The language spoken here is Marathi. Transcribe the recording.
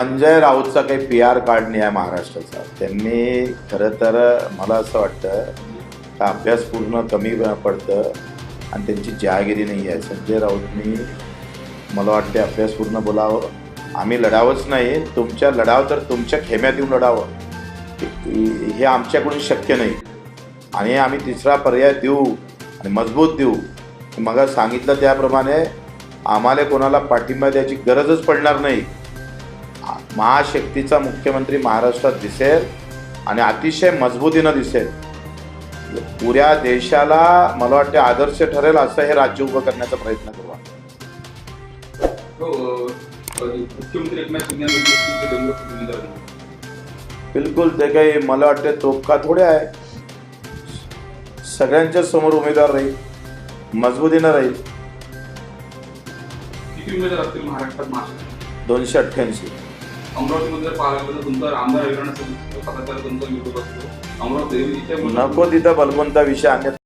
संजय राऊतचा काही पी आर कार्ड नाही आहे महाराष्ट्राचा. त्यांनी खरं तर मला असं वाटतं का अभ्यास पूर्ण कमी पडतं आणि त्यांची जहागिरी नाही आहे. संजय राऊतनी मला वाटते अभ्यास पूर्ण बोलावं. आम्ही लढावंच नाही. तुमच्या लढाव तर तुमच्या खेम्यात येऊन लढावं. हे- हे आमच्याकडून शक्य नाही. आणि आम्ही तिसरा पर्याय देऊ आणि मजबूत देऊ. मग सांगितलं त्याप्रमाणे आम्हाला कोणाला पाठिंबा द्यायची गरजच पडणार नाही. महाशक्तीचा मुख्यमंत्री महाराष्ट्रात दिसेल आणि अतिशय मजबूतीनं दिसेल. पुऱ्या देशाला मला वाटते आदर्श ठरेल असं हे राज्य उभं करण्याचा प्रयत्न करू. हो. बिलकुल ते काही मला वाटते तोफका थोडे आहे. सगळ्यांच्या समोर उमेदवार राहील मजबूतीनं राहील. किती उमेदवार असतील महाराष्ट्रात महाराष्ट्रात दोनशे अठ्ठ्याऐंशी. अमरावतीमध्ये जर पाहायला गेलं तर तुमचा आमदार विरोधात सातत्याला तुमचा विरोध असतो. अमरावती नको तिथं बलवंता विषय आणण्यात